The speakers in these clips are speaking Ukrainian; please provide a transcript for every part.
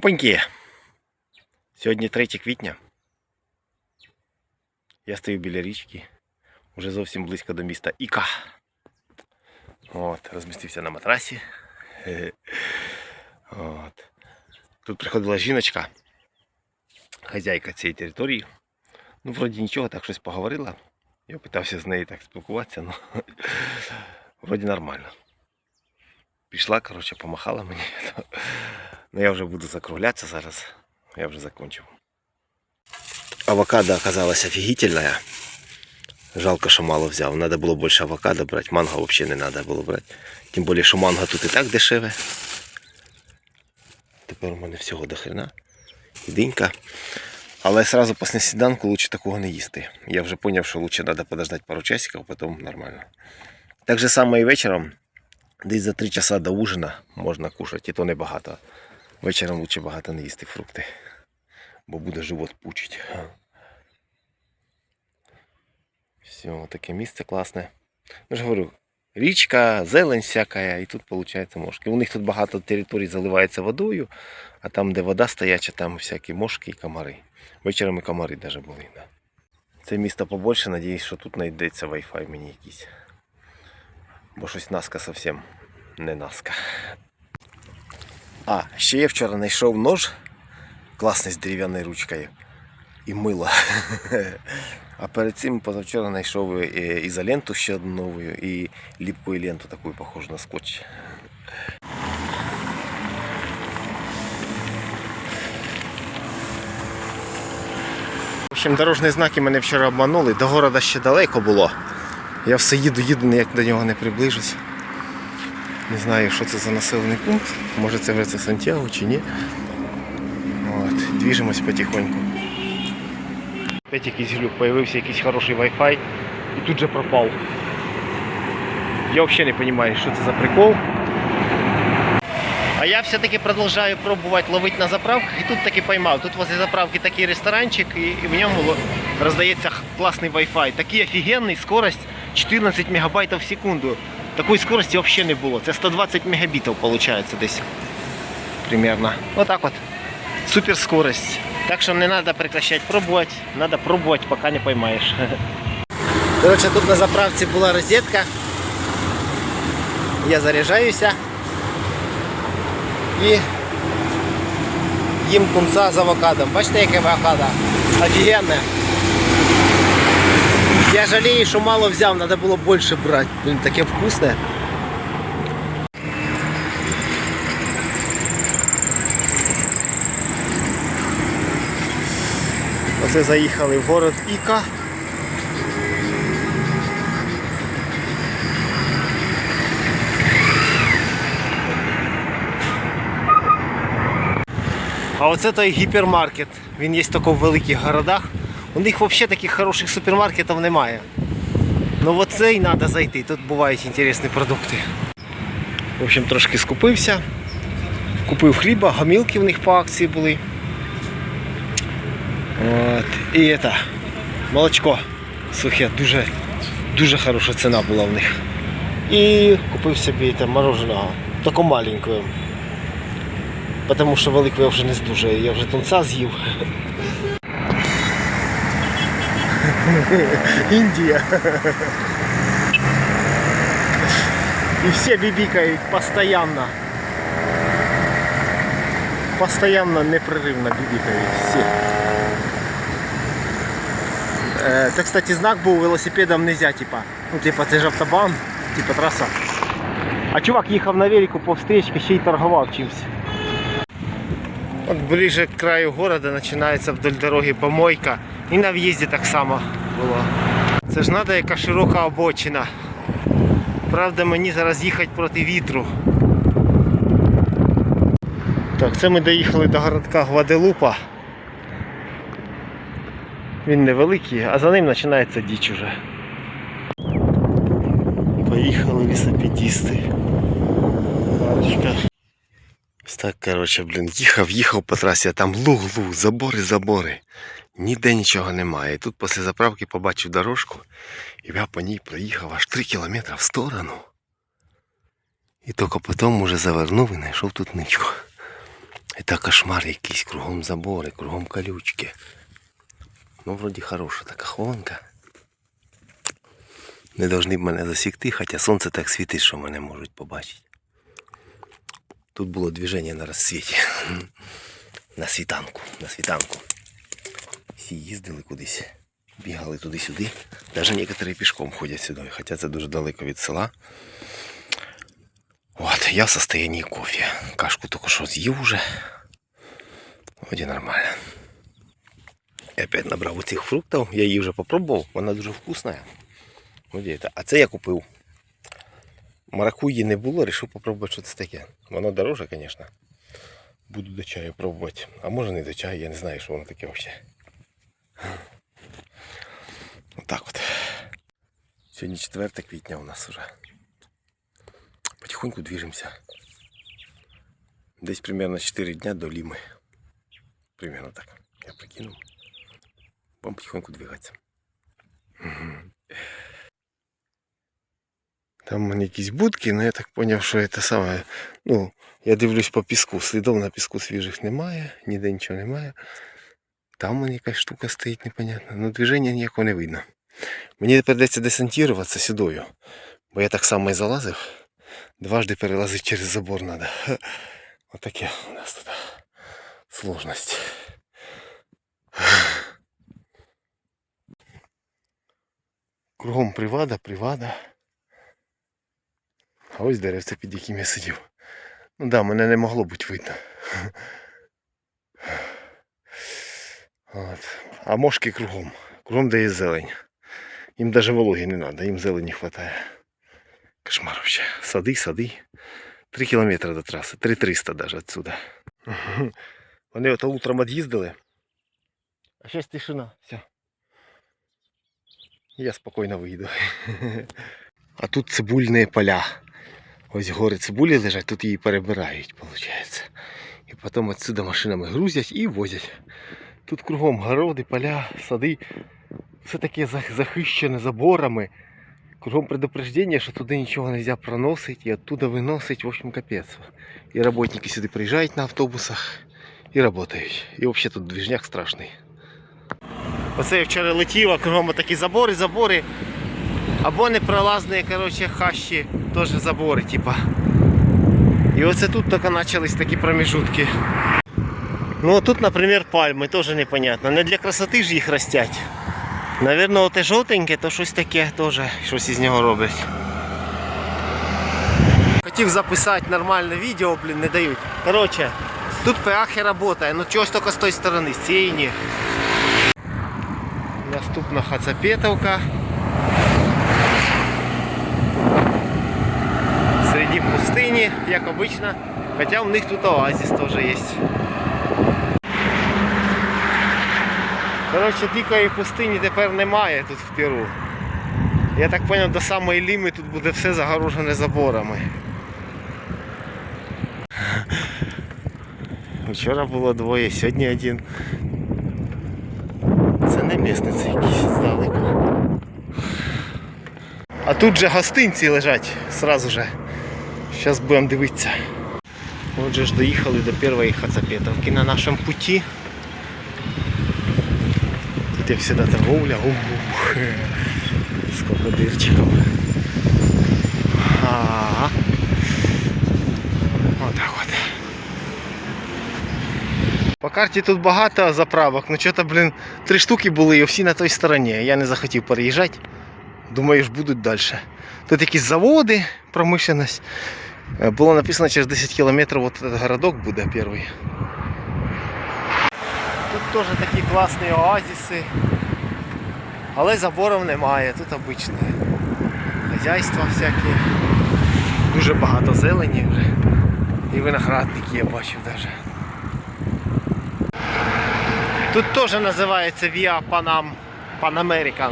Опаньки! Сьогодні 3 квітня. Я стою біля річки, вже зовсім близько до міста Іка. От, розмістився на матрасі. Хе-хе. От. Тут приходила жіночка, хазяйка цієї території. Ну, вроді нічого, так щось поговорила. Я питався з нею так спілкуватися, ну вроді нормально. Пішла, коротше, помахала мені. Ну я вже буду закруглятися зараз. Я вже закончив. Авокадо оказалось офигительное. Жалко, що мало взяв. Надо було більше авокадо брати. Манго взагалі не треба було брати. Тим більше, що манго тут і так дешеве. Тепер у мене всього до хрена. Динька. Але сразу після сніданку лучше такого не їсти. Я вже зрозумів, що лучше треба подождати пару часиків, потім нормально. Так же само і вечором. Десь за 3 часа до ужина можна кушати, і то небагато. Вечором лучше багато не їсти фрукти, бо буде живот пучить. Все, таке місце класне. Ну ж говорю, річка, зелень всяка, і тут виходить мошки. У них тут багато територій заливається водою, а там, де вода стояча, там всякі мошки і комари. Вечором і комари навіть були. Да. Це місто побольше, надіюсь, що тут знайдеться Wi-Fi мені якийсь. Бо щось наска зовсім не наска. А, ще я вчора знайшов нож класний з дерев'яною ручкою і мило. А перед цим позавчора знайшов е, ізоленту ще одну нову і ліпку ленту таку похожу на скотч. В общем, дорожні знаки мене вчора обманули, до города ще далеко було. Я все їду, їду, ніяк до нього не приближусь. Не знаю, що це за населений пункт. Може це вже це Сантьяго чи ні. От, двіжимось потихоньку. Опять якийсь глюк, появився якийсь хороший Wi-Fi і тут же пропав. Я взагалі не розумію, що це за прикол. А я все-таки продовжую пробувати ловити на заправках і тут таки поймав. Тут возле заправки такий ресторанчик і, в ньому роздається класний Wi-Fi. Такий офігенний, скорость 14 мегабайтів в секунду. Такої скорості взагалі не було. Це 120 мегабітів виходить десь. Примерно. Отак от. Супер скорость. Так що не треба прекращати пробувати, треба пробувати, поки не поймаєш. Коротше, тут на заправці була розетка. Я заряджаюся і їм кунца з авокадом. Бачите, яке авокадо? Офігенне. Я жалію, що мало взяв, треба було більше брати. Блін, таке вкусне. Оце заїхали в город Іка. А оце той гіпермаркет. Він є в великих городах. У них взагалі таких хороших супермаркетів немає. Ну оцей треба зайти, тут бувають інтересні продукти. В общем, трошки скупився. Купив хліба, гамілки в них по акції були. От. І это, молочко сухе, дуже, дуже хороша ціна була в них. І купив собі там мороженого, таку маленьку. Тому що велику я вже не здужаю, я вже тунца з'їв. Індія. І всі бібікають постійно. Постоянно, непрерывно бібікають всі. Е, Це, кстати, знак був велосипедом нельзя, типа. Ну, типа, це ж автобан, типа траса. А чувак їхав на велику по встречці, ще й торгував чимось. От ближе к краю города починається вдоль дороги помойка. І на в'їзді так само було. Це ж треба яка широка обочина. Правда, мені зараз їхати проти вітру. Так, це ми доїхали до городка Гваделупа. Він невеликий, а за ним починається діч уже. Поїхали. Ось Так, коротше, блін, їхав, їхав по трасі, а там луг-луг, забори, забори. Ніде нічого немає. І тут після заправки побачив дорожку, і я по ній проїхав аж 3 кілометри в сторону. І тільки потім уже завернув і знайшов тут ничку. Это кошмар якийсь, кругом забори, кругом колючки. Ну, вроді хороша така хованка. Не должны б мене засікти, хоча сонце так світить, що мене можуть побачити. Тут було движення на розсвіті. На світанку, на світанку. Всі їздили кудись, бігали туди-сюди. Навіть некоторі пішком ходять сюди, хоча це дуже далеко від села. От, я в состоянии кофе. Кашку только что съел уже. Вроде нормально. Я опять набрав оцих фруктів. Я її вже попробував, вона дуже вкусна. А це я купив. Маракуї не було, вирішив попробувати, що це таке. Воно дороже, звісно. Буду до чаю пробувати. А може не до чаю, я не знаю, що воно таке взагалі. Отак от. Сьогодні 4 квітня у нас уже. Потихоньку движемся. Десь примерно 4 дня до Лимы. Примерно так. Я прикинул. Будем потихоньку двигаться. Мгм. Там у мене якісь будки, але я так зрозумів, що це саме. Ну, я дивлюсь по піску. Слідов на піску свіжих немає, ніде нічого немає. Там у мене якась штука стоїть непонятна. Ну, движення ніякого не видно. Мені придеться десантуватися сюдою. Бо я так само і залазив. Дважды перелазить через забор. Вот такие у нас тут сложность. Кругом привада, привада. А ось деревце, під яким я сидів. Ну да, мене не могло бути видно. От. А мошки кругом. Кругом де є зелень. Їм навіть вологи не треба, їм зелені вистачає. Кошмар вообще. Сады, сады. Три кілометри до траси. Три триста даже отсюда. Вони ото утром від'їздили. А зараз тишина. Все. Я спокійно вийду. А тут цибульні поля. Ось гори цибулі лежать, тут її перебирають, виходить. І потім отсюда машинами грузять і возять. Тут кругом городи, поля, сади. Все таке захищене заборами. Кругом предупреждение, что туда ничего нельзя проносить и оттуда выносить, в общем, капец. И работники сюда приезжают на автобусах і работають. І взагалі тут движняк страшний. Оце я вчора летів, а кругом такі забори, забори. Або непролазні, коротше, хащі, теж забори, типа. І оце тут тільки почались такі промежутки. Ну тут, наприклад, пальми, теж непонятно. Не для красоти ж їх ростять. Навірно, оте жовтеньке, то щось таке теж, щось із нього роблять. Хотів записати нормальне відео, блін, не дають. Коротше, тут пеахи працює, ну чогось тільки з тої сторони, з цієї ні. Наступна хацапетовка. Середі пустині, як обично. Хоча у них тут оазис теж є. Коротше, дикої пустині тепер немає тут в Перу. Я так зрозумів, до самої Ліми тут буде все загорожене заборами. Вчора було двоє, сьогодні один. Це не місниці якісь здалеку. А тут же гостинці лежать сразу же. Зараз будемо дивитися. Отже ж доїхали до першої хацапетовки на нашому путі. Як всегда торговля. Ух, з крокодильчиком. Ага. По карті тут багато заправок, ну що-то, блін, три штуки були і всі на той стороні. Я не захотів переїжджати. Думаю, ж будуть далі. Тут якісь заводи, промишленість. Е, Було написано через 10 кілометрів от этот городок буде перший. Теж такі класні оазиси. Але заборів немає, тут обичне. Хазяйства всякі. Дуже багато зелені вже. І виноградники я бачив навіть. Тут теж називається Via Panam, Pan American.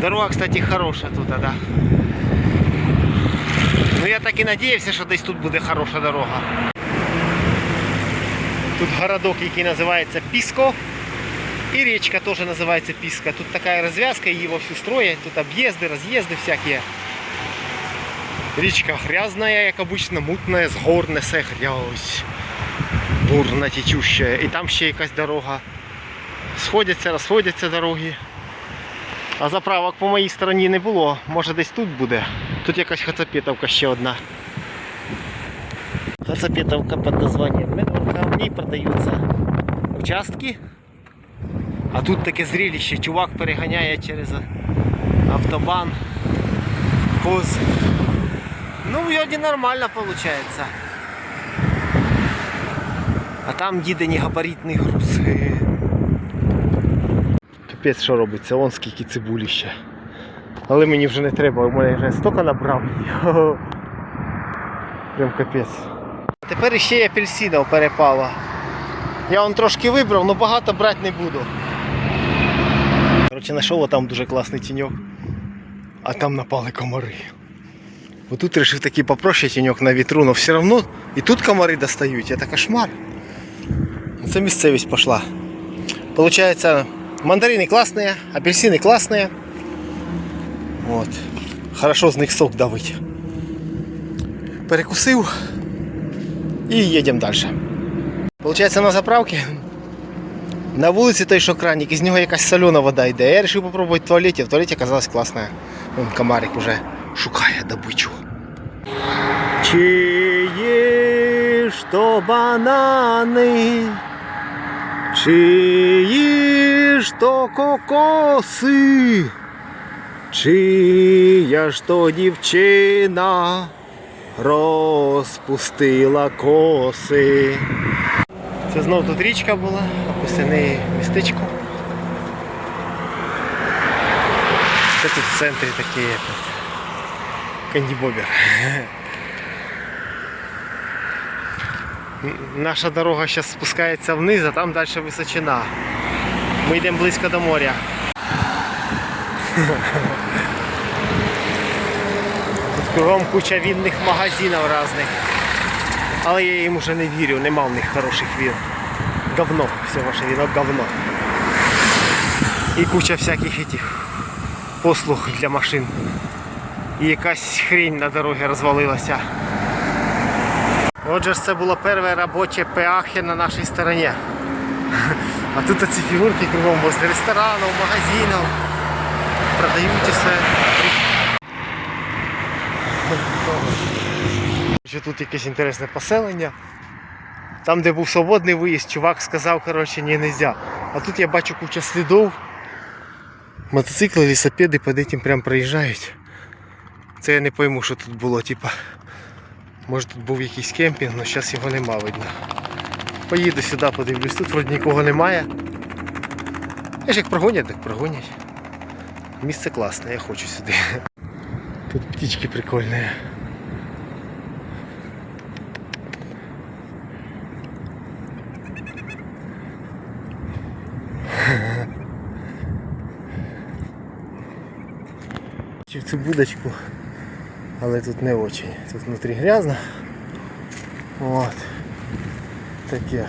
Дорога, кстати, хороша тут, да. Ну я так і надіявся, що десь тут буде хороша дорога. Тут городок, який називається Піско. І річка теж називається Піска. Тут така розв'язка, її вовсю строять, тут об'їзди, роз'їзди всякі. Річка грязная, як обычно, мутная, з гор несе грязь. бурно течущая. І там ще якась дорога. Сходяться, розходяться дороги. А заправок по моїй стороні не було. Може десь тут буде. Тут якась хацапетовка ще одна. Хацапетовка під названням Медовка. Ній продаються участки. А тут таке зрелище. Чувак переганяє через автобан. Коз. Ну, вроде нормально получается. А там їде негабаритний груз. Капець, що робиться, вон скільки цибулі ще. Але мені вже не треба, у мене вже стільки набрав. Прям капець. Тепер ще й апельсинів перепало. Я вон трошки вибрав, але багато брати не буду. Коротше, знайшов там дуже класний тіньок. А там напали комари. Вот тут решил таки попроще тенек на ветру, но все равно и тут комары достают. Это кошмар. Це місцевість пошла. Получается, мандарины классные, апельсины классные. Вот. Хорошо з них сок давить. Перекусив і їдемо далі. Получається на заправці. На вулиці той, що краник, із нього якась солена вода йде. Я вирішив попробувати в туалеті. В туалеті оказалось класна. Вон комарик уже шукає добичу. Чиї ж то банани, чиї ж то кокоси, чия ж то дівчина Розпустила коси. Це знов тут річка була, описане містечко. Це тут в центрі як от, Наша дорога зараз спускається вниз, а там далі височина. Ми йдемо близько до моря. Кругом куча вінних магазинів різних. Але я їм уже не вірю, нема в них хороших він. Говно, все ваше віно говно. І куча всяких этих послуг для машин. І якась хрень на дорогі розвалилася. Отже ж це було перше робоче пеахи на нашій стороні. А тут оці фігурки кругом возле ресторанів, магазинів. Продають усе. Що тут якесь інтересне поселення. Там, де був свободний виїзд, чувак сказав, коротше, ні, не можна. А тут я бачу куча слідів. Мотоцикли, велосипеди під этим прям проїжджають. Це я не пойму, що тут було, типа. Може тут був якийсь кемпінг, але зараз його нема видно. Поїду сюди, подивлюсь, тут вроді нікого немає. Я ж як прогонять, так прогонять. Місце класне, я хочу сюди. Тут птички прикольні. Цю будочку, але тут не очень. Тут внутрі грязно. Вот. Таке.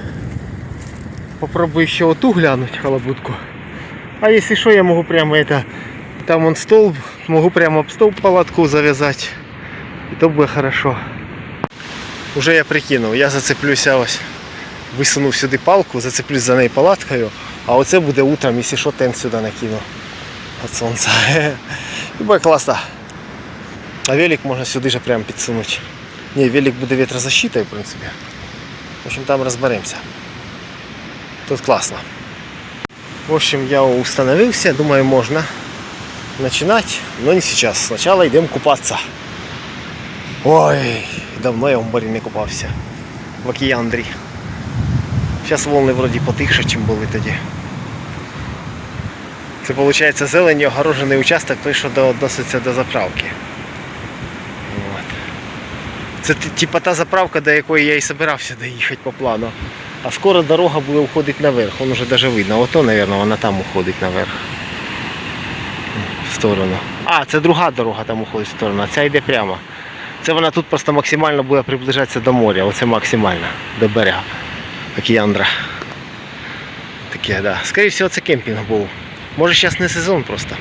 Попробую ще оту глянуть халабутку. А если что, я могу прямо это... Там он столб, могу прямо об столб палатку завязать. І то буде хорошо. Уже я прикинув, я зацеплюся ось. Висунув сюди палку, зацеплюсь за нею палаткою, а оце буде утром, якщо що, тент сюди накину. От сонця. І буде класно. А велик можна сюди же прямо підсунути. Ні, велик буде вітрозащитою, в принципі. В общем, там розберемося. Тут класно. В общем, я установился, думаю, можно начинать, но не сейчас. Сначала идем купаться. Ой, давно я в морі не купався. В океандрі. Зараз волни вроді потихше, ніж були тоді. Це виходить зелені огорожений участок, той, що відноситься до заправки. От. Це типа та заправка, до якої я і збирався доїхати по плану. А скоро дорога буде уходити наверх, вон уже даже видно. Ото, мабуть, вона там уходить наверх. В сторону. А, це друга дорога там уходить в сторону, а ця йде прямо. Це вона тут просто максимально буде приближатися до моря. Оце максимально, до берега. Океандра. Таке, да. Скоріше всього, це кемпінг був. Може зараз не сезон просто.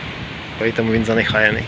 Поэтому він занехаяний.